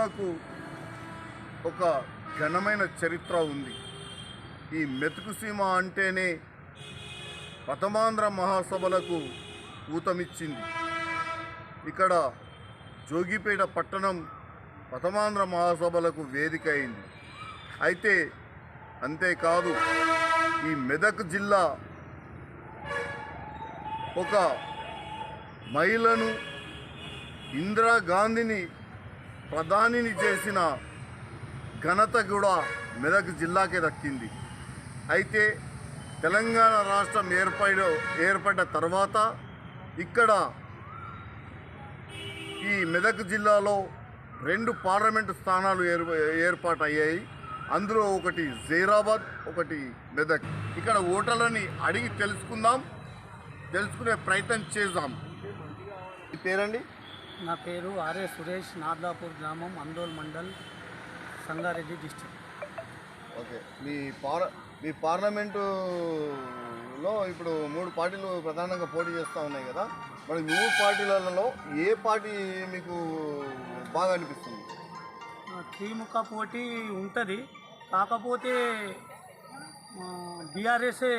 సీమకు ఒక ఘనమైన చరిత్ర ఉంది. ఈ మెతుకు సీమ అంటేనే పతమాంధ్ర మహాసభలకు ఊతమిచ్చింది. ఇక్కడ జోగిపేట పట్టణం పతమాంధ్ర మహాసభలకు వేదిక అయింది. అయితే అంతేకాదు ఈ మెదక్ జిల్లా ఒక మహిళను ఇందిరాగాంధీని ప్రధానిని చేసిన ఘనత కూడా మెదక్ జిల్లాకే దక్కింది. అయితే తెలంగాణ రాష్ట్రం ఏర్పడ ఏర్పడ్డ తర్వాత ఇక్కడ ఈ మెదక్ జిల్లాలో రెండు పార్లమెంటు స్థానాలు ఏర్ ఏర్పాటు అయ్యాయి అందులో ఒకటి జైరాబాద్ ఒకటి మెదక్. ఇక్కడ ఓటర్లని అడిగి తెలుసుకుందాం తెలుసుకునే ప్రయత్నం చేద్దాం. పేరండి? నా పేరు ఆర్ఏ సురేష్ నార్దాపూర్ గ్రామం అందోల్ మండల్ సంగారెడ్డి డిస్టిక్ ఓకే. మీ పార్ మీ పార్లమెంటులో ఇప్పుడు మూడు పార్టీలు ప్రధానంగా పోటీ చేస్తూ ఉన్నాయి కదా. మరి మూడు పార్టీలలో ఏ పార్టీ మీకు బాగా అనిపిస్తుంది? త్రిముఖ పోటీ ఉంటుంది. కాకపోతే బీఆర్ఎస్ఏ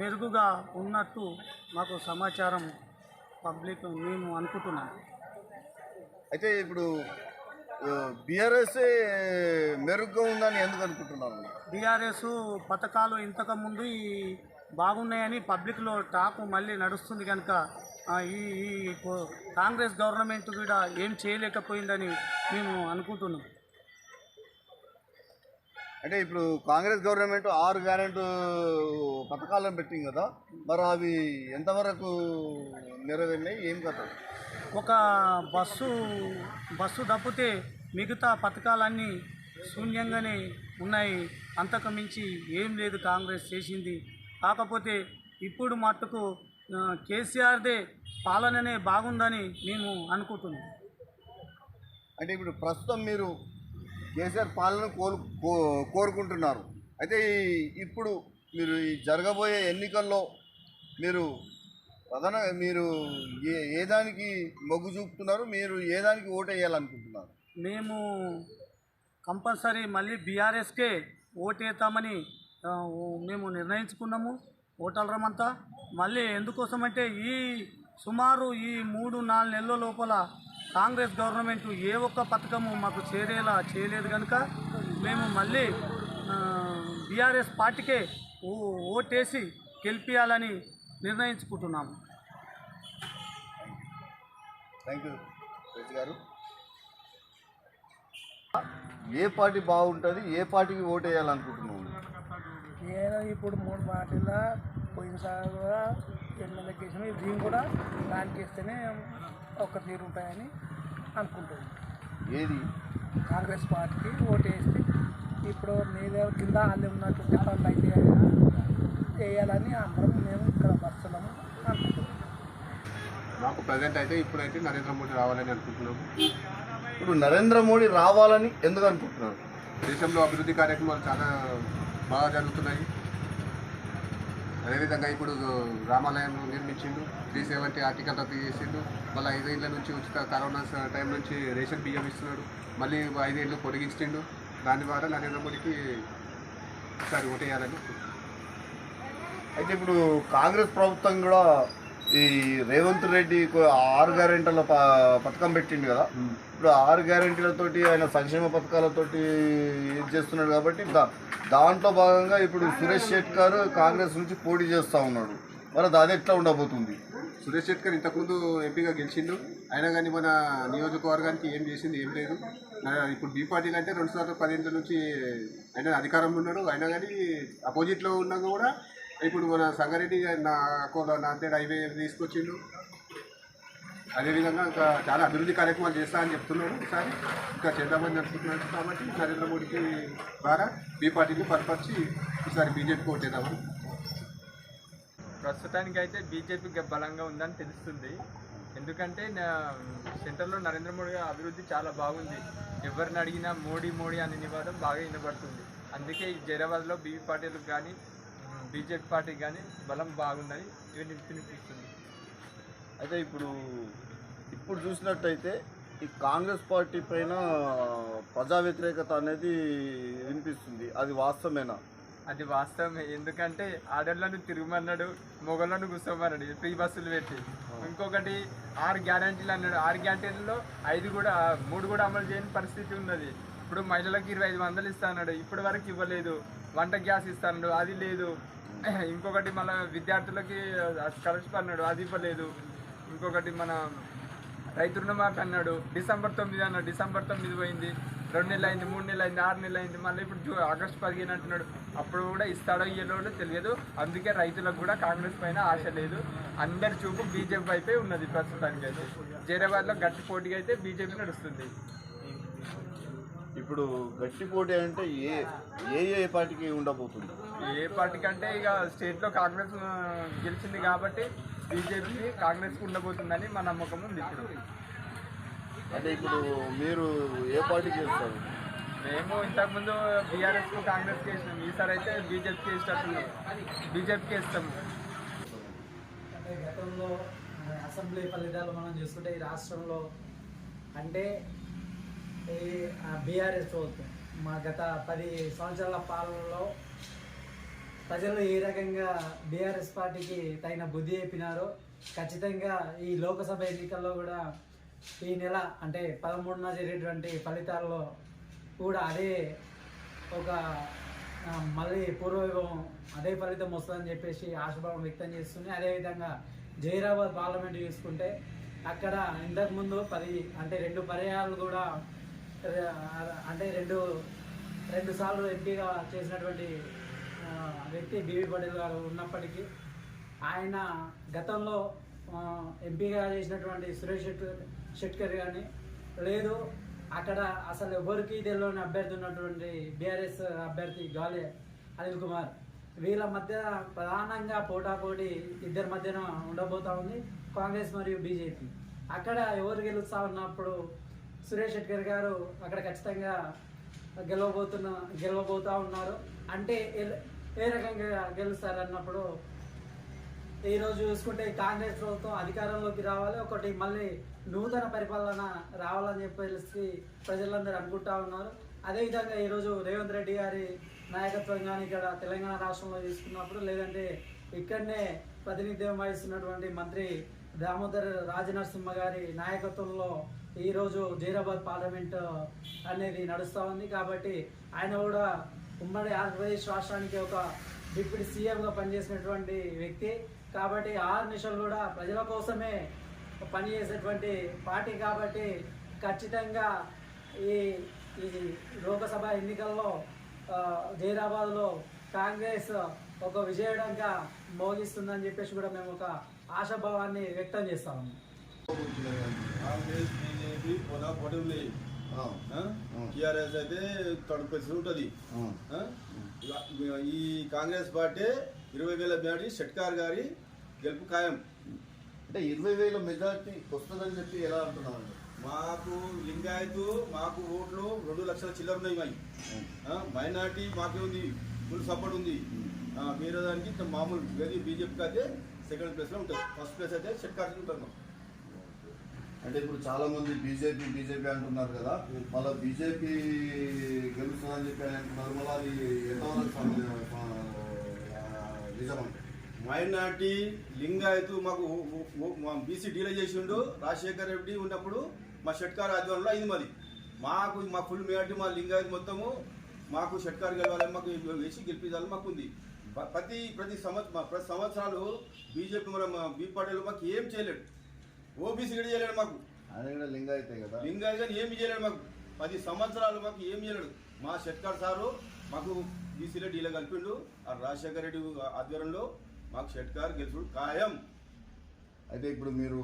మెరుగుగా ఉన్నట్టు మాకు సమాచారం పబ్లిక్ మేము అనుకుంటున్నాం. అయితే ఇప్పుడు బీఆర్ఎస్ఏ మెరుగ్గా ఉందని ఎందుకు అనుకుంటున్నారు? బీఆర్ఎస్ పథకాలు ఇంతకుముందు ఈ బాగున్నాయని పబ్లిక్లో టాక్ మళ్ళీ నడుస్తుంది కనుక ఈ ఈ కాంగ్రెస్ గవర్నమెంట్ కూడా ఏం చేయలేకపోయిందని మేము అనుకుంటున్నాం. అంటే ఇప్పుడు కాంగ్రెస్ గవర్నమెంట్ ఆరు గ్యారెంటీ పథకాలను పెట్టింది కదా మరి అవి ఎంతవరకు నెరవేరినాయి? ఏం కథ? ఒక బస్సు బస్సు తప్పితే మిగతా పథకాలన్నీ శూన్యంగానే ఉన్నాయి. అంతకు మించి ఏం లేదు కాంగ్రెస్ చేసింది. కాకపోతే ఇప్పుడు మట్టుకు కేసీఆర్దే పాలననే బాగుందని మేము అనుకుంటున్నాం. అంటే ఇప్పుడు ప్రస్తుతం మీరు కేసీఆర్ పాలన కోరు కో- కోరుకుంటున్నారు. అయితే ఇప్పుడు మీరు ఈ జరగబోయే ఎన్నికల్లో మీరు ప్రధాన మీరు ఏ ఏ దానికి మొగ్గు చూపుతున్నారు? మీరు ఏ దానికి ఓటు వేయాలనుకుంటున్నారు మేము కంపల్సరీ మళ్ళీ బీఆర్ఎస్కే ఓటేస్తామని వేస్తామని మేము నిర్ణయించుకున్నాము ఓటర్లమంతా మళ్ళీ ఎందుకోసమంటే ఈ సుమారు ఈ మూడు నాలుగు నెలల లోపల కాంగ్రెస్ గవర్నమెంట్ ఏ ఒక్క పథకము మాకు చేరేలా చేయలేదు కనుక మేము మళ్ళీ బీఆర్ఎస్ పార్టీకే ఓ ఓటేసి గెలిపించాలని నిర్ణయించుకుంటున్నాము. థ్యాంక్ యూ గారు. ఏ పార్టీ బాగుంటుంది ఏ పార్టీకి ఓటు వేయాలనుకుంటున్నాము నేను ఇప్పుడు మూడు పార్టీల పోయినసారి కూడా ఎమ్మెల్యేకి వేసిన దీన్ని కూడా దానికి ఇస్తేనే ఒక తీరు ఉంటాయని అనుకుంటున్నాను. ఏది? కాంగ్రెస్ పార్టీకి ఓటు వేస్తే ఇప్పుడు మీద కింద వాళ్ళు ఉన్నటువంటి పనులు అయితే. వేయాలని అందరం మేము ఇక్కడ వస్తున్నాము మాకు ప్రజెంట్ అయితే ఇప్పుడైతే నరేంద్ర మోడీ రావాలని అనుకుంటున్నాము. ఇప్పుడు నరేంద్ర మోడీ రావాలని ఎందుకు అనుకుంటున్నారు? దేశంలో అభివృద్ధి కార్యక్రమాలు చాలా బాగా జరుగుతున్నాయి. అదేవిధంగా ఇప్పుడు రామాలయం నిర్మించిండు త్రీ సెవెంటీ ఆర్టికల్ రద్దు చేసిండు మళ్ళీ ఐదేళ్ళ నుంచి ఉచిత కరోనా టైం నుంచి రేషన్ బియ్యం ఇస్తున్నాడు మళ్ళీ ఐదేళ్ళు పొడిగించిండు. దాని ద్వారా నరేంద్ర మోడీకి ఒకసారి ఓటేయాలని అయితే ఇప్పుడు కాంగ్రెస్ ప్రభుత్వం కూడా ఈ రేవంత్ రెడ్డి ఆరు గ్యారెంటీల పథకం పెట్టిండు కదా. ఇప్పుడు ఆరు గ్యారెంటీలతోటి ఆయన సంక్షేమ పథకాలతోటి ఇది చేస్తున్నాడు కాబట్టి దా దాంట్లో భాగంగా ఇప్పుడు సురేష్ శెట్కర్ కాంగ్రెస్ నుంచి పోటీ చేస్తూ ఉన్నాడు. మరి అది ఎట్లా ఉండబోతుంది? సురేష్ శెట్కర్ ఇంతకుముందు ఎంపీగా గెలిచిండు. అయినా కానీ మన నియోజకవర్గానికి ఏం చేసింది ఏం లేదు. ఇప్పుడు బీ పార్టీలు అంటే రెండు సార్లు పదిహేను నుంచి ఆయన అధికారంలో ఉన్నాడు అయినా కానీ అపోజిట్లో ఉన్నా కూడా ఇప్పుడు మన సంగారెడ్డి నా కోల నాందేడ్ హైవే తీసుకొచ్చిండు. అదేవిధంగా ఇంకా చాలా అభివృద్ధి కార్యక్రమాలు చేస్తా అని చెప్తున్నాడు ఈసారి. ఇంకా చంద్రబాబు నడుపుతున్నాడు కాబట్టి నరేంద్ర మోడీకి ద్వారా బీ పార్టీని పరిపరిచి ఈసారి బీజేపీ ఓటేద్దామని. ప్రస్తుతానికి అయితే బీజేపీ బలంగా ఉందని తెలుస్తుంది. ఎందుకంటే నా- సెంటర్లో నరేంద్ర మోడీ అభివృద్ధి చాలా బాగుంది. ఎవరిని అడిగినా మోడీ మోడీ అనే నివాదం బాగా వినబడుతుంది. అందుకే ఈ జైరాబాద్లో బీవీ పార్టీలకు కానీ బీజేపీ పార్టీకి కానీ బలం బాగుందని ఇవి వినిపిస్తుంది. అయితే ఇప్పుడు ఇప్పుడు చూసినట్టయితే ఈ కాంగ్రెస్ పార్టీ పైన ప్రజా వ్యతిరేకత అనేది వినిపిస్తుంది. అది వాస్తవమేనా? అది వాస్తవమే. ఎందుకంటే ఆడళ్ళను తిరగమన్నాడు మొగలను కూర్చోమన్నాడు ఫ్రీ బస్సులు పెట్టి. ఇంకొకటి ఆరు గ్యారంటీలు అన్నాడు. ఆరు గ్యారంటీలలో ఐదు కూడా మూడు కూడా అమలు చేయని పరిస్థితి ఉన్నది. ఇప్పుడు మహిళలకు ఇరవై ఐదు వందలు ఇస్తా అన్నాడు ఇప్పటి వరకు ఇవ్వలేదు. వంట గ్యాస్ ఇస్తా అన్నాడు అది లేదు. ఇంకొకటి మన విద్యార్థులకి స్కాలర్షిప్ అన్నాడు అది ఇవ్వలేదు. ఇంకొకటి మన రైతు రుణమాఫీ అన్నాడు డిసెంబర్ తొమ్మిది అన్నాడు డిసెంబర్ తొమ్మిది పోయింది రెండు నెలలు అయింది మూడు నెలలు అయింది ఆరు నెలలు అయింది మళ్ళీ ఇప్పుడు ఆగస్టు పదిహేను అంటున్నాడు. అప్పుడు కూడా ఇస్తాడో ఇయ్యడో తెలియదు. అందుకే రైతులకు కూడా కాంగ్రెస్ పైన ఆశ లేదు. అందరి చూపు బీజేపీ వైపే ఉన్నది ప్రస్తుతానికి అయితే జైరాబాద్లో గట్టి పోటీగా అయితే బీజేపీ నడుస్తుంది. ఇప్పుడు గట్టి పోటీ అంటే ఏ ఏ ఏ పార్టీకి ఉండబోతుంది? ఏ పార్టీ కంటే ఇక స్టేట్లో కాంగ్రెస్ గెలిచింది కాబట్టి బీజేపీ కాంగ్రెస్కి ఉండబోతుందని మా నమ్మకం ఉంది ఇప్పుడు. అంటే ఇప్పుడు మీరు ఏ పార్టీకి చేస్తారు మేము ఇంతకుముందు బీఆర్ఎస్కు కాంగ్రెస్కి వేసినాం. ఈసారి అయితే బీజేపీకి వేసేటట్టున్నాం బీజేపీకి వేస్తాము. అంటే గతంలో అసెంబ్లీ ఫలితాలు మనం చూసుకుంటే ఈ రాష్ట్రంలో అంటే ఈ బీఆర్ఎస్ ప్రభుత్వం. మా గత పది సంవత్సరాల పాలనలో ప్రజలు ఏ రకంగా బీఆర్ఎస్ పార్టీకి తగిన బుద్ధి చెప్పినారో ఖచ్చితంగా ఈ లోకసభ ఎన్నికల్లో కూడా ఈ నెల అంటే పదమూడున జరిగేటువంటి ఫలితాల్లో కూడా అదే ఒక మళ్ళీ పూర్వవైభవం అదే ఫలితం వస్తుందని చెప్పేసి ఆశాభావం వ్యక్తం చేస్తుంది. అదేవిధంగా జైరాబాద్ పార్లమెంట్ చూసుకుంటే అక్కడ ఇంతకుముందు పది అంటే రెండు పర్యాలు కూడా అంటే రెండు రెండు సార్లు ఎంపీగా చేసినటువంటి వ్యక్తి బీవీ పటేల్ గారు ఉన్నప్పటికీ ఆయన గతంలో ఎంపీగా చేసినటువంటి సురేష్ షెట్కర్ కానీ లేదు అక్కడ అసలు ఎవరికి తెలియని అభ్యర్థి ఉన్నటువంటి బీఆర్ఎస్ అభ్యర్థి గాలి అనిల్ కుమార్. వీళ్ళ మధ్య ప్రధానంగా పోటాపోటీ ఇద్దరి మధ్యన ఉండబోతా ఉంది కాంగ్రెస్ మరియు బీజేపీ. అక్కడ ఎవరు గెలుస్తా ఉన్నప్పుడు సురేష్ షెట్కర్ గారు అక్కడ ఖచ్చితంగా గెలవబోతున్న గెలవబోతూ ఉన్నారు. అంటే ఏ- ఏ రకంగా గెలుస్తారు అన్నప్పుడు ఈరోజు చూసుకుంటే కాంగ్రెస్ ప్రభుత్వం అధికారంలోకి రావాలి ఒకటి మళ్ళీ నూతన పరిపాలన రావాలని చెప్పేసి ప్రజలందరూ అనుకుంటా ఉన్నారు. అదేవిధంగా ఈరోజు రేవంత్ రెడ్డి గారి నాయకత్వం కానీ ఇక్కడ తెలంగాణ రాష్ట్రంలో తీసుకున్నప్పుడు లేదంటే ఇక్కడనే ప్రాతినిధ్యం వహిస్తున్నటువంటి మంత్రి దామోదర్ రాజనరసింహ గారి నాయకత్వంలో ఈరోజు జైరాబాద్ పార్లమెంట్ అనేది నడుస్తూ ఉంది. కాబట్టి ఆయన కూడా ఉమ్మడి ఆంధ్రప్రదేశ్ రాష్ట్రానికి ఒక డిప్యూటీ సీఎంగా పనిచేసినటువంటి వ్యక్తి. కాబట్టి ఆరు నిమిషాలు కూడా ప్రజల కోసమే పనిచేసేటువంటి పార్టీ. కాబట్టి ఖచ్చితంగా ఈ ఈ లోకసభ ఎన్నికల్లో జైరాబాద్లో కాంగ్రెస్ ఒక విజయడంగా మోగిస్తుందని చెప్పేసి కూడా మేము ఒక ఆశాభావాన్ని వ్యక్తం చేస్తాము కాంగ్రెస్ బీజేపీ ఉన్నాయి. టీఆర్ఎస్ అయితే పెన్షన్ ఉంటుంది? ఈ కాంగ్రెస్ పార్టీ ఇరవై వేల బ్యాటి షెట్కార్ గారి గెలుపు ఖాయం. అంటే ఇరవై వేల మెజార్టీ వస్తుందని చెప్పి ఎలా అంటున్నారు మాకు లింగాయత్ మాకు ఓట్లు రెండు లక్షల చిల్లర ఉన్నాయి ఆ? మైనార్టీ మాకే ఉంది ఫుల్ సపోర్ట్ ఉంది. వేరే దానికి మామూలు బీజేపీకి అయితే సెకండ్ ప్లేస్లో ఉంటుంది ఫస్ట్ ప్లేస్ అయితే షెట్కార్ ఉంటాం అంటే ఇప్పుడు చాలా మంది బీజేపీ బీజేపీ అంటున్నారు కదా. మళ్ళీ బీజేపీ గెలుస్తుందని చెప్పి అంటున్నారు మళ్ళీ అది ఎంతవరకు సమ- మైనార్టీ లింగాయత్ మాకు బీసీ డీలే చేసిండు. రాజశేఖర్ రెడ్డి ఉన్నప్పుడు మా షట్కార్ ఆధ్వర్యంలో అయింది మాది. మాకు మా ఫుల్ మెజార్టీ మా లింగాయత్ మొత్తము మాకు షట్కార్ గెలవాలని మాకు వేసి గెలిపించాలని మాకు ఉంది. ప్రతి ప్రతి సంవత్సరం ప్రతి సంవత్సరాలు బీజేపీ మన బీ పార్టీలో మాకు ఏం చేయలేదు. ఓబీసీ కూడా చేయలేడు మాకు. ఆయన కూడా లింగాయితే కదా. లింగాయత్ కానీ ఏమి చేయలేడు మాకు. పది సంవత్సరాలు మాకు ఏం చేయలేడు. మా షట్కార్ సారు మాకు బీసీలో డీలో కలిపిండు. ఆ రాజశేఖర రెడ్డి ఆధ్వర్యంలో మాకు షట్కార్ గెలుచుడు ఖాయం. అయితే ఇప్పుడు మీరు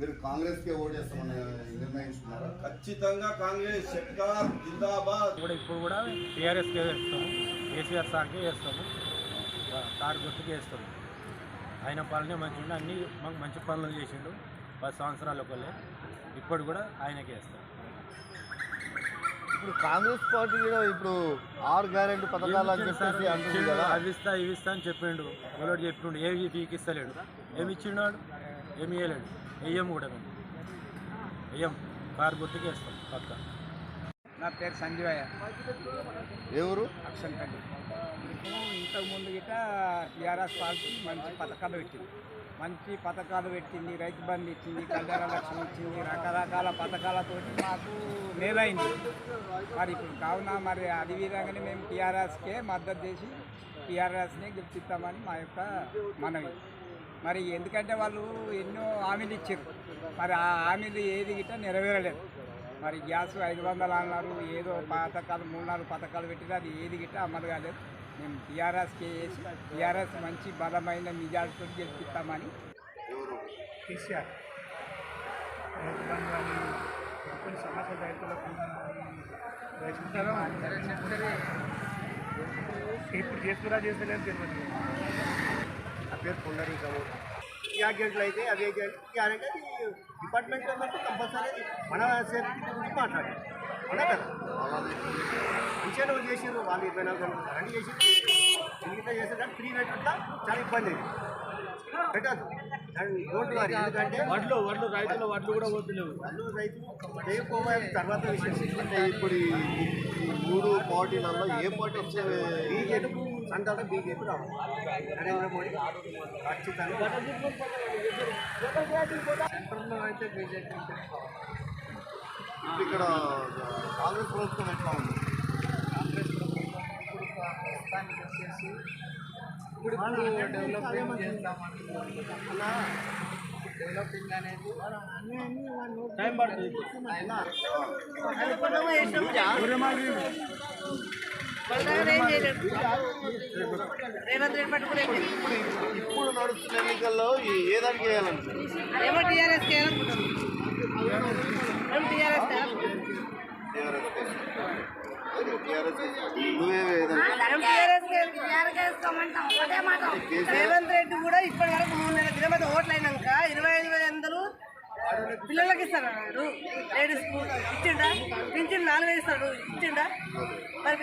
మీరు కాంగ్రెస్కే ఓటు చేస్తామని నిర్ణయించుకున్నారా? ఖచ్చితంగా కాంగ్రెస్ షట్కార్ జిందాబాద్. కూడా ఇప్పుడు కూడా టీఆర్ఎస్కే వేస్తాము. కేసీఆర్ సార్కే వేస్తాము. కారు గుర్తుకే వేస్తాము. ఆయన పాలనే మంచి అన్ని మాకు మంచి పనులు చేసిండు. పది సంవత్సరాల ఒకళ్ళే. ఇప్పుడు కూడా ఆయనకే వేస్తాం ఇప్పుడు కాంగ్రెస్ పార్టీ కూడా ఇప్పుడు ఆరు గ్యారెంటీ పథకాలు అని చెప్పేసి అంటుంది కదా. అవి ఇస్తా ఇవి ఇస్తా అని చెప్పిండు. ఎవరోడు చెప్పిండు ఏవి పీకిస్తలేడు ఏమి ఇచ్చిండు ఏమి ఇవ్వలేడు వెయ్యం కూడా మేము. వెయ్యం కారు గుర్తుకు వేస్తాం పక్క. నా పేరు సంజీవయ్య. ఎవరు అక్షంపల్లి ఇంతకుముందు గిట టీఆర్ఎస్ పార్టీ మంచి పథకాలు పెట్టింది. మంచి పథకాలు పెట్టింది రైతు బంధు ఇచ్చింది కళ్యాణ లక్ష్మి ఇచ్చింది రకరకాల పథకాలతోటి మాకు మేలైంది. మరి ఇప్పుడు కావున మరి అది విధంగానే మేము టీఆర్ఎస్కే మద్దతు చేసి టీఆర్ఎస్నే గెలిపిస్తామని మా యొక్క మనవి. మరి ఎందుకంటే వాళ్ళు ఎన్నో హామీలు ఇచ్చారు. మరి ఆ హామీలు ఏది గిట్ట నెరవేరలేదు. మరి గ్యాస్ ఐదు వందలు అన్నారు ఏదో పథకాలు మూడు నాలుగు పథకాలు పెట్టినా అది ఏది గిట్ట అమలు కాలేదు. మేము టీఆర్ఎస్కి వేసి టీఆర్ఎస్ మంచి బలమైన మెజార్టీతో గెలిపిస్తామని. కేసీఆర్. కొన్ని సమస్యలు రైతులకు ఇప్పుడు చేస్తున్నా చేస్తలేదు తెలియదు. నా పేరు పుండరీకము ఈ ఏజెంట్లు అయితే అవి డిపార్ట్మెంట్లో ఉన్నట్టు కంపల్సరీ మన సేఫ్టీ గురించి మాట్లాడాలి. అవునా కదా? మంచిగా నువ్వు చేసారు వాళ్ళు ఇరవై నాలుగు గంటలు కరెంట్ చేసి ఎందుకంటే చేస్తారు కానీ ఫ్రీ పెట్టుకుంటా చాలా ఇబ్బంది అయింది. పెట్టదు ఎందుకంటే వడ్లు వడ్లు రైతుల వడ్లు కూడా పోతున్నావు వాళ్ళు రైతు చేయకపోవాలి తర్వాత విషయం. అంటే ఇప్పుడు మూడు పార్టీలలో ఏ పార్టీ వస్తే బీజేపీ సంతానం బీజేపీ రావాలి నరేంద్ర మోడీ ఖచ్చితంగా. ఇప్పుడు ఇక్కడ కాంగ్రెస్ ప్రభుత్వం ఎట్లా ఉంది? ఇప్పుడు డెవలప్మెంట్ చేస్తామని డెవలపింగ్ అనేది టైం పడుతుంది. రేవంత్ రెడ్డి పట్టుకునే ఇప్పుడు ఇప్పుడు నడుస్తున్న ఎన్నికల్లో ఈ- ఏ దానికి వేయాలంటే ఏమో టీఆర్ఎస్ చేయాలనుకుంటున్నాం రేవంత్ రెడ్డి కూడా ఇప్పటి వరకు మూడు నెలల క్రితం అయితే ఓట్లు అయినాక ఇరవై ఐదు వేల వందలు పిల్లలకి ఇస్తాడు లేడీస్ ఇచ్చిండా? పింఛన్ నాలుగు వేలు ఇస్తాడు. ఇచ్చిండా? మరి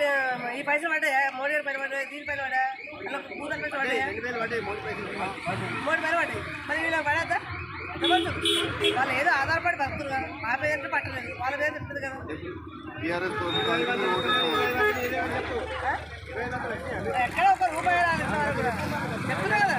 ఈ పైసలు పడ్డాయా? మోడీ గారి పైన పడ్డాయా? దీని పైన పడ్డా అలా కూతురు పైసలు పడ్డాయా? మూడు పైన పడ్డాయి. మరి వీళ్ళకి పడద్దా? వాళ్ళు ఏదో ఆధారపడి బతుకులు కదా. మా పేరు పట్టలేదు. వాళ్ళ పేరు తింటుంది కదా. ఎక్కడ ఒక రూపాయి చెప్తున్నా కదా.